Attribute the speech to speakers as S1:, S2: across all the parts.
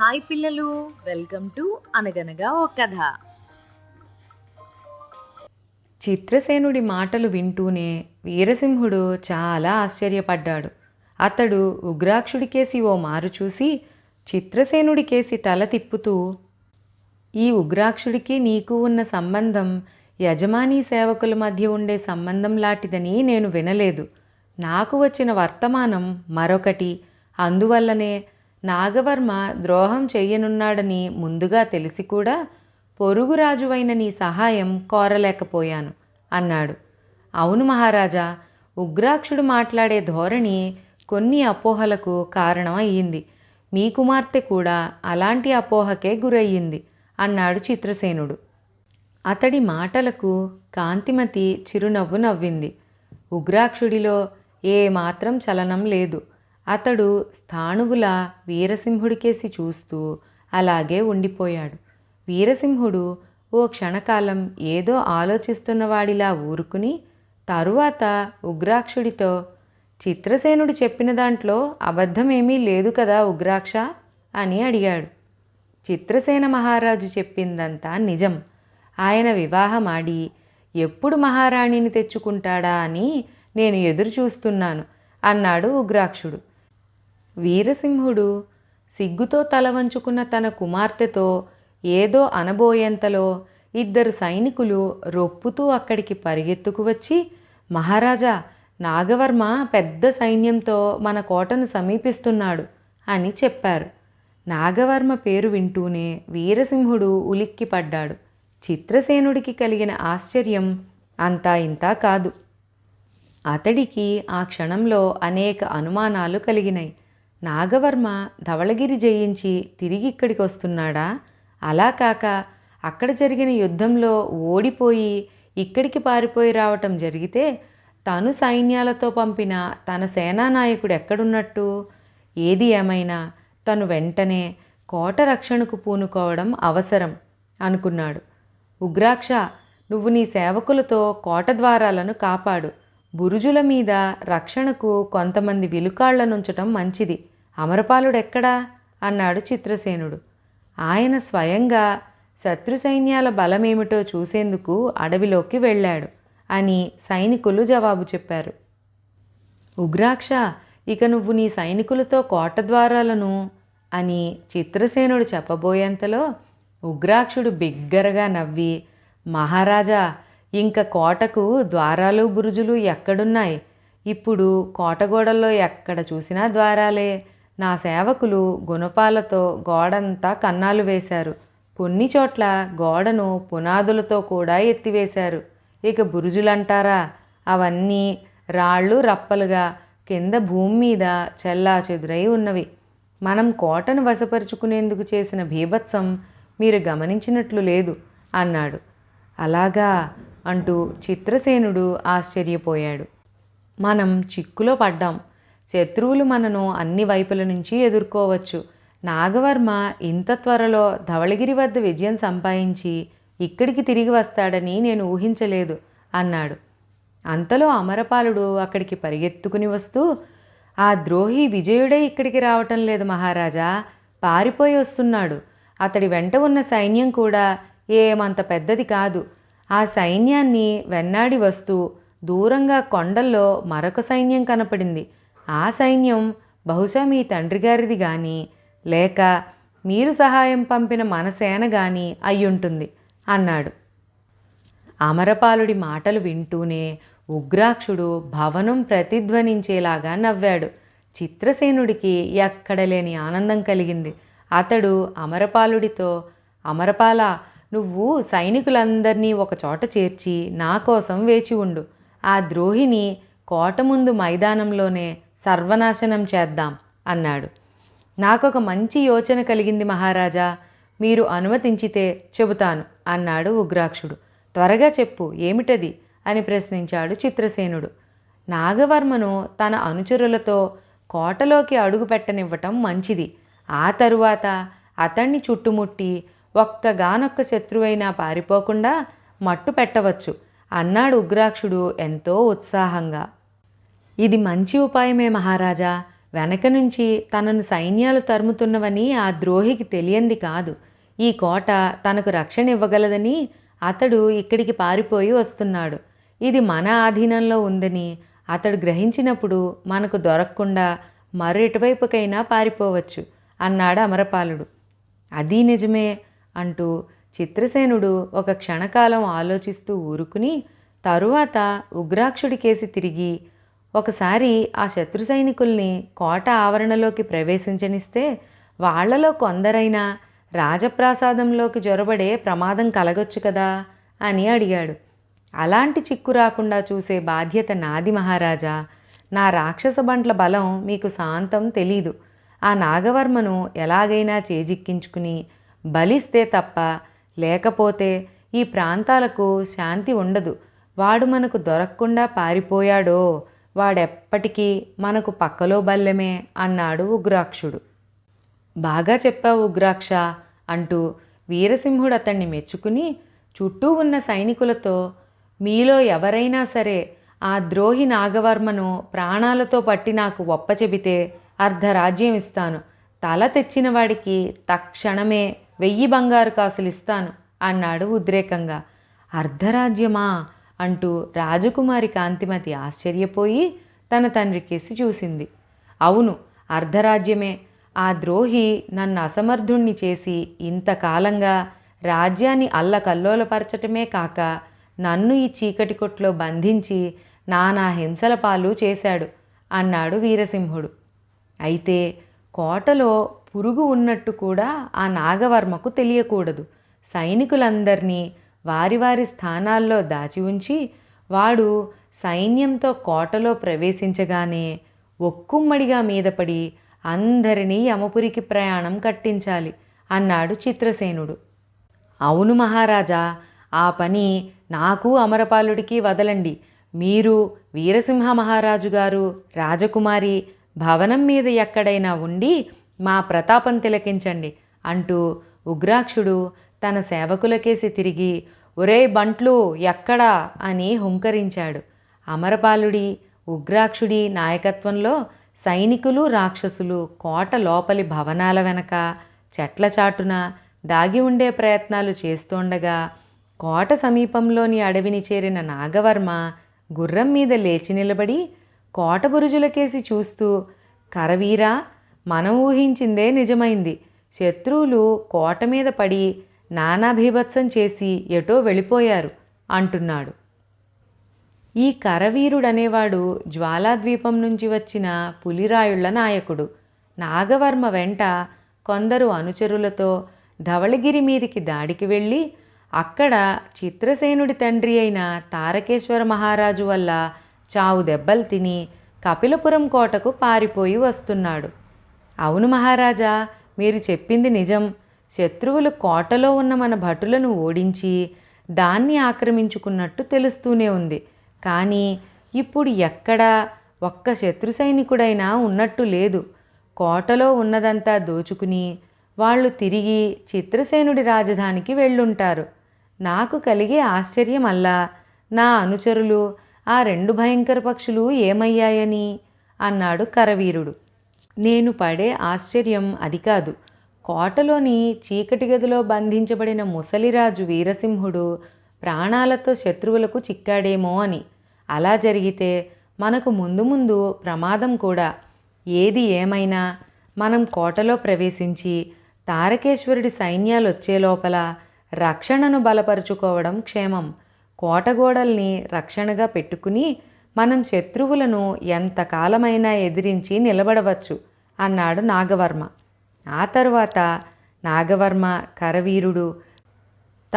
S1: Hi పిల్లలు welcome to అనగనగా ఓ కథ.
S2: చిత్రసేనుడి మాటలు వింటూనే వీరసింహుడు చాలా ఆశ్చర్యపడ్డాడు. అతడు ఉగ్రాక్షుడికేసి ఓ మారు చూసి చిత్రసేనుడికేసి తల తిప్పుతూ ఈ ఉగ్రాక్షుడికి నీకు ఉన్న సంబంధం యజమాని సేవకుల మధ్య ఉండే సంబంధం లాంటిదని నేను వినలేదు. నాకు వచ్చిన వర్తమానం మరొకటి. అందువల్లనే నాగవర్మ ద్రోహం చెయ్యనున్నాడని ముందుగా తెలిసి కూడా పొరుగురాజువైన నీ సహాయం కోరలేకపోయాను అన్నాడు. అవును మహారాజా ఉగ్రాక్షుడు మాట్లాడే ధోరణి కొన్ని అపోహలకు కారణం అయ్యింది మీ కుమార్తె కూడా అలాంటి అపోహకే గురయ్యింది అన్నాడు చిత్రసేనుడు. అతడి మాటలకు కాంతిమతి చిరునవ్వు నవ్వింది. ఉగ్రాక్షుడిలో ఏ మాత్రం చలనం లేదు. అతడు స్థాణువుల వీరసింహుడికేసి చూస్తూ అలాగే ఉండిపోయాడు. వీరసింహుడు ఓ క్షణకాలం ఏదో ఆలోచిస్తున్నవాడిలా ఊరుకుని తరువాత ఉగ్రాక్షుడితో చిత్రసేనుడు చెప్పిన దాంట్లో అబద్ధమేమీ లేదు కదా ఉగ్రాక్ష అని అడిగాడు. చిత్రసేన మహారాజు చెప్పిందంతా నిజం. ఆయన వివాహమాడి ఎప్పుడు మహారాణిని తెచ్చుకుంటాడా అని నేను ఎదురు చూస్తున్నాను అన్నాడు ఉగ్రాక్షుడు. వీరసింహుడు సిగ్గుతో తల వంచుకున్న తన కుమార్తెతో ఏదో అనబోయేంతలో ఇద్దరు సైనికులు రొప్పుతూ అక్కడికి పరిగెత్తుకు వచ్చి మహారాజా నాగవర్మ పెద్ద సైన్యంతో మన కోటను సమీపిస్తున్నాడు అని చెప్పారు. నాగవర్మ పేరు వింటూనే వీరసింహుడు ఉలిక్కిపడ్డాడు చిత్రసేనుడికి కలిగిన ఆశ్చర్యం అంతా ఇంతా కాదు. అతడికి ఆ క్షణంలో అనేక అనుమానాలు కలిగినాయి. నాగవర్మ ధవళగిరి జయించి తిరిగి ఇక్కడికి వస్తున్నాడా? అలా కాక అక్కడ జరిగిన యుద్ధంలో ఓడిపోయి ఇక్కడికి పారిపోయి రావటం జరిగితే తను సైన్యాలతో పంపిన తన సేనానాయకుడు ఎక్కడున్నట్టు? ఏది ఏమైనా తను వెంటనే కోట రక్షణకు పూనుకోవడం అవసరం అనుకున్నాడు. ఉగ్రాక్ష నువ్వు నీ సేవకులతో కోట ద్వారాలను కాపాడు. బురుజుల మీద రక్షణకు కొంతమంది విలుకాళ్ళనుంచటం మంచిది. అమరపాలుడెక్కడా? అన్నాడు చిత్రసేనుడు. ఆయన స్వయంగా శత్రు సైన్యాల బలమేమిటో చూసేందుకు అడవిలోకి వెళ్ళాడు అని సైనికులు జవాబు చెప్పారు. ఉగ్రాక్ష ఇక నువ్వు నీ సైనికులతో కోట ద్వారాలను అని చిత్రసేనుడు చెప్పబోయేంతలో ఉగ్రాక్షుడు బిగ్గరగా నవ్వి మహారాజా ఇంక కోటకు ద్వారాలు బురుజులు ఎక్కడున్నాయి? ఇప్పుడు కోటగోడల్లో ఎక్కడ చూసినా ద్వారాలే. నా సేవకులు గుణపాలతో గోడంతా కన్నాలు వేశారు. కొన్ని చోట్ల గోడను పునాదులతో కూడా ఎత్తివేశారు. ఇక బురుజులంటారా? అవన్నీ రాళ్ళు రప్పలుగా కింద భూమి మీద చెల్లా చెదురై ఉన్నవి. మనం కోటను వశపరుచుకునేందుకు చేసిన భీభత్సం మీరు గమనించినట్లు లేదు అన్నాడు. అలాగా? అంటూ చిత్రసేనుడు ఆశ్చర్యపోయాడు. మనం చిక్కులో పడ్డాం. శత్రువులు మనను అన్ని వైపుల నుంచి ఎదుర్కోవచ్చు. నాగవర్మ ఇంత త్వరలో ధవళగిరి వద్ద విజయం సంపాదించి ఇక్కడికి తిరిగి వస్తాడని నేను ఊహించలేదు అన్నాడు. అంతలో అమరపాలుడు అక్కడికి పరిగెత్తుకుని వస్తూ ఆ ద్రోహి విజయుడే ఇక్కడికి రావటం లేదు మహారాజా. పారిపోయి వస్తున్నాడు. అతడి వెంట ఉన్న సైన్యం కూడా ఏమంత పెద్దది కాదు. ఆ సైన్యాన్ని వెన్నాడి వస్తూ దూరంగా కొండల్లో మరొక సైన్యం కనపడింది. ఆ సైన్యం బహుశా మీ తండ్రి గారిది కానీ లేక మీరు సహాయం పంపిన మన సేన కానీ అయ్యుంటుంది అన్నాడు. అమరపాలుడి మాటలు వింటూనే ఉగ్రాక్షుడు భవనం ప్రతిధ్వనించేలాగా నవ్వాడు. చిత్రసేనుడికి ఎక్కడ లేని ఆనందం కలిగింది. అతడు అమరపాలుడితో అమరపాల నువ్వు సైనికులందరినీ ఒకచోట చేర్చి నా కోసం వేచి ఉండు. ఆ ద్రోహిని కోట ముందు మైదానంలోనే సర్వనాశనం చేద్దాం అన్నాడు. నాకొక మంచి యోచన కలిగింది మహారాజా. మీరు అనుమతించితే చెబుతాను అన్నాడు ఉగ్రాక్షుడు. త్వరగా చెప్పు ఏమిటది? అని ప్రశ్నించాడు చిత్రసేనుడు. నాగవర్మను తన అనుచరులతో కోటలోకి అడుగు పెట్టనివ్వటం మంచిది. ఆ తరువాత అతన్ని చుట్టుముట్టి ఒక్కగానొక్క శత్రువైనా పారిపోకుండా మట్టు పెట్టవచ్చు అన్నాడు ఉగ్రాక్షుడు ఎంతో ఉత్సాహంగా. ఇది మంచి ఉపాయమే మహారాజా. వెనక నుంచి తనను సైన్యాలు తరుముతున్నవని ఆ ద్రోహికి తెలియంది కాదు. ఈ కోట తనకు రక్షణ ఇవ్వగలదని అతడు ఇక్కడికి పారిపోయి వస్తున్నాడు. ఇది మన ఆధీనంలో ఉందని అతడు గ్రహించినప్పుడు మనకు దొరకకుండా మరో ఇటువైపుకైనా పారిపోవచ్చు అన్నాడు అమరపాలుడు. అది నిజమే. అంటూ చిత్రసేనుడు ఒక క్షణకాలం ఆలోచిస్తూ ఊరుకుని తరువాత ఉగ్రాక్షుడికేసి తిరిగి ఒకసారి ఆ శత్రు సైనికుల్ని కోట ఆవరణలోకి ప్రవేశించనిస్తే వాళ్ళలో కొందరైనా రాజప్రాసాదంలోకి జొరబడే ప్రమాదం కలగొచ్చు కదా అని అడిగాడు. అలాంటి చిక్కు రాకుండా చూసే బాధ్యత నాది మహారాజా. నా రాక్షస బంట్ల బలం మీకు శాంతం తెలీదు. ఆ నాగవర్మను ఎలాగైనా చేజిక్కించుకుని బలిస్తే తప్ప లేకపోతే ఈ ప్రాంతాలకు శాంతి ఉండదు. వాడు మనకు దొరకకుండా పారిపోయాడో వాడెప్పటికీ మనకు పక్కలో బల్లెమే అన్నాడు ఉగ్రాక్షుడు. బాగా చెప్పావు ఉగ్రాక్ష అంటూ వీరసింహుడు అతన్ని మెచ్చుకుని చుట్టూ ఉన్న సైనికులతో మీలో ఎవరైనా సరే ఆ ద్రోహి నాగవర్మను ప్రాణాలతో పట్టి నాకు ఒప్పచెబితే అర్ధరాజ్యం ఇస్తాను. తల తెచ్చిన వాడికి తక్షణమే వెయ్యి బంగారు కాసులు ఇస్తాను అన్నాడు ఉద్రేకంగా. అర్ధరాజ్యమా? అంటూ రాజకుమారి కాంతిమతి ఆశ్చర్యపోయి తన తండ్రికేసి చూసింది. అవును అర్ధరాజ్యమే. ఆ ద్రోహి నన్ను అసమర్థుణ్ణి చేసి ఇంతకాలంగా రాజ్యాన్ని అల్లకల్లోలపరచటమే కాక నన్ను ఈ చీకటి కొట్లో బంధించి నానా హింసల పాలు చేశాడు అన్నాడు వీరసింహుడు. అయితే కోటలో పురుగు ఉన్నట్టు కూడా ఆ నాగవర్మకు తెలియకూడదు. సైనికులందరినీ వారి వారి స్థానాల్లో దాచి ఉంచి వాడు సైన్యంతో కోటలో ప్రవేశించగానే ఒక్కుమ్మడిగా మీదపడి అందరినీ యమపురికి ప్రయాణం కట్టించాలి అన్నాడు చిత్రసేనుడు. అవును మహారాజా ఆ పని నాకు అమరపాలుడికి వదలండి. మీరు వీరసింహ మహారాజు గారు రాజకుమారి భవనం మీద ఎక్కడైనా ఉండి మా ప్రతాపం తిలకించండి అంటూ ఉగ్రాక్షుడు తన సేవకులకేసి తిరిగి ఒరే బంట్లు ఎక్కడా? అని హుంకరించాడు. అమరపాలుడి ఉగ్రాక్షుడి నాయకత్వంలో సైనికులు రాక్షసులు కోట లోపలి భవనాల వెనక చెట్ల చాటున దాగి ఉండే ప్రయత్నాలు చేస్తుండగా కోట సమీపంలోని అడవిని చేరిన నాగవర్మ గుర్రం మీద లేచి నిలబడి కోట బురుజులకేసి చూస్తూ కరవీరా మనం ఊహించిందే నిజమైంది. శత్రువులు కోట మీద పడి నానాభీభత్సం చేసి ఎటో వెళ్ళిపోయారు అంటున్నాడు. ఈ కరవీరుడనేవాడు జ్వాలాద్వీపం నుంచి వచ్చిన పులిరాయుళ్ళ నాయకుడు. నాగవర్మ వెంట కొందరు అనుచరులతో ధవళగిరి మీదికి దాడికి వెళ్ళి అక్కడ చిత్రసేనుడి తండ్రి అయిన తారకేశ్వర మహారాజు వల్ల చావు దెబ్బలు తిని కపిలపురం కోటకు పారిపోయి వస్తున్నాడు. అవును మహారాజా మీరు చెప్పింది నిజం. శత్రువులు కోటలో ఉన్న మన భటులను ఓడించి దాన్ని ఆక్రమించుకున్నట్టు తెలుస్తూనే ఉంది. కానీ ఇప్పుడు ఎక్కడా ఒక్క శత్రు సైనికుడైనా ఉన్నట్టు లేదు. కోటలో ఉన్నదంతా దోచుకుని వాళ్ళు తిరిగి చిత్రసేనుడి రాజధానికి వెళ్ళుంటారు. నాకు కలిగే ఆశ్చర్యం అల్లా. నా అనుచరులు ఆ రెండు భయంకర పక్షులు ఏమయ్యాయని? అన్నాడు కరవీరుడు. నేను పడే ఆశ్చర్యం అది కాదు. కోటలోని చీకటి గదిలో బంధించబడిన ముసలిరాజు వీరసింహుడు ప్రాణాలతో శత్రువులకు చిక్కాడేమో అని. అలా జరిగితే మనకు ముందు ముందు ప్రమాదం కూడా. ఏది ఏమైనా మనం కోటలో ప్రవేశించి తారకేశ్వరుడి సైన్యాలు వచ్చే లోపల రక్షణను బలపరుచుకోవడం క్షేమం. కోటగోడల్ని రక్షణగా పెట్టుకుని మనం శత్రువులను ఎంతకాలమైనా ఎదిరించి నిలబడవచ్చు అన్నాడు నాగవర్మ. ఆ తరువాత నాగవర్మ కరవీరుడు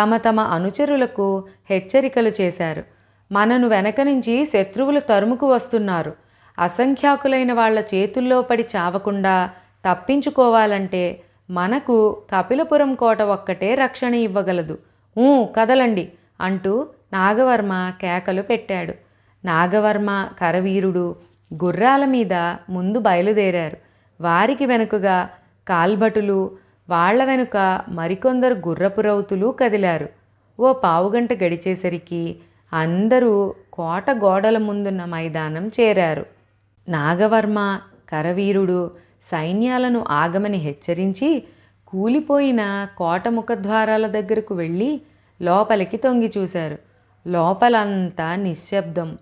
S2: తమ తమ అనుచరులకు హెచ్చరికలు చేశారు. మనను వెనక నుంచి శత్రువులు తరుముకు వస్తున్నారు. అసంఖ్యాకులైన వాళ్ళ చేతుల్లో పడి చావకుండా తప్పించుకోవాలంటే మనకు కపిలపురం కోట ఒక్కటే రక్షణ ఇవ్వగలదు. ఊ కదలండి అంటూ నాగవర్మ కేకలు పెట్టాడు. నాగవర్మ కరవీరుడు గుర్రాల మీద ముందు బయలుదేరారు. వారికి వెనుకగా కాల్భటులు వాళ్ళ వెనుక మరికొందరు గుర్రపు రౌతులు కదిలారు. ఓ పావుగంట గడిచేసరికి అందరూ కోట గోడల ముందున్న మైదానం చేరారు. నాగవర్మ కరవీరుడు సైన్యాలను ఆగమని హెచ్చరించి కూలిపోయిన కోట ముఖద్వారాల దగ్గరకు వెళ్ళి లోపలికి తొంగి చూశారు. లోపలంతా నిశ్శబ్దం.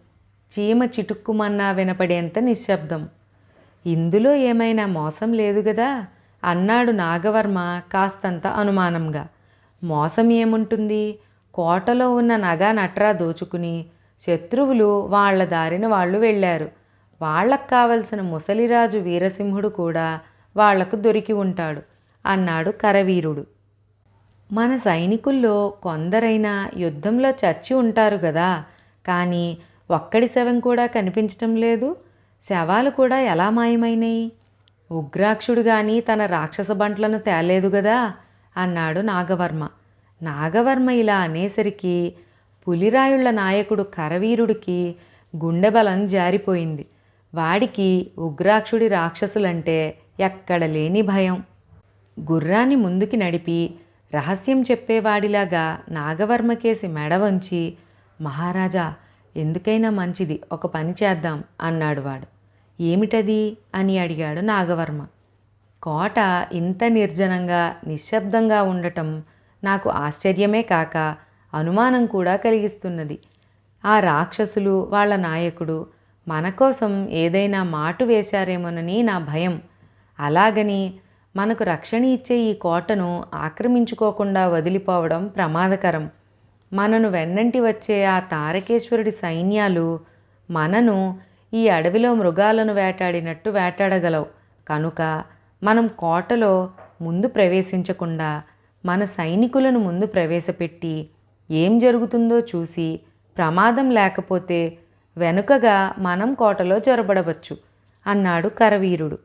S2: చీమ చిటుక్కుమన్నా వినపడేంత నిశ్శబ్దం. ఇందులో ఏమైనా మోసం లేదు కదా అన్నాడు నాగవర్మ కాస్తంత అనుమానంగా. మోసం ఏముంటుంది? కోటలో ఉన్న నగా నట్రా దోచుకుని శత్రువులు వాళ్ళ దారిన వాళ్ళు వెళ్ళారు. వాళ్ళకు కావలసిన ముసలిరాజు వీరసింహుడు కూడా వాళ్ళకు దొరికి ఉంటాడు అన్నాడు కరవీరుడు. మన సైనికుల్లో కొందరైనా యుద్ధంలో చచ్చి ఉంటారు కదా కానీ ఒక్కడి శవం కూడా కనిపించటం లేదు. శవాలు కూడా ఎలా మాయమైనాయి? ఉగ్రాక్షుడు గాని తన రాక్షస బంట్లను తేలేదు కదా అన్నాడు నాగవర్మ. నాగవర్మ ఇలా అనేసరికి పులిరాయుళ్ళ నాయకుడు కరవీరుడికి గుండె బలం జారిపోయింది. వాడికి ఉగ్రాక్షుడి రాక్షసులంటే ఎక్కడ లేని భయం. గుర్రాన్ని ముందుకి నడిపి రహస్యం చెప్పేవాడిలాగా నాగవర్మకేసి మెడ వంచి మహారాజా ఎందుకైనా మంచిది ఒక పని చేద్దాం అన్నాడు వాడు. ఏమిటది? అని అడిగాడు నాగవర్మ. కోట ఇంత నిర్జనంగా నిశ్శబ్దంగా ఉండటం నాకు ఆశ్చర్యమే కాక అనుమానం కూడా కలిగిస్తున్నది. ఆ రాక్షసులు వాళ్ళ నాయకుడు మన కోసం ఏదైనా మాటు వేశారేమోనని నా భయం. అలాగని మనకు రక్షణ ఇచ్చే ఈ కోటను ఆక్రమించుకోకుండా వదిలిపోవడం ప్రమాదకరం. మనను వెన్నంటి వచ్చే ఆ తారకేశ్వరుడి సైన్యాలు మనను ఈ అడవిలో మృగాలను వేటాడినట్టు వేటాడగలవు. కనుక మనం కోటలో ముందు ప్రవేశించకుండా మన సైనికులను ముందు ప్రవేశపెట్టి ఏం జరుగుతుందో చూసి ప్రమాదం లేకపోతే వెనుకగా మనం కోటలో జొరబడవచ్చు అన్నాడు కరవీరుడు.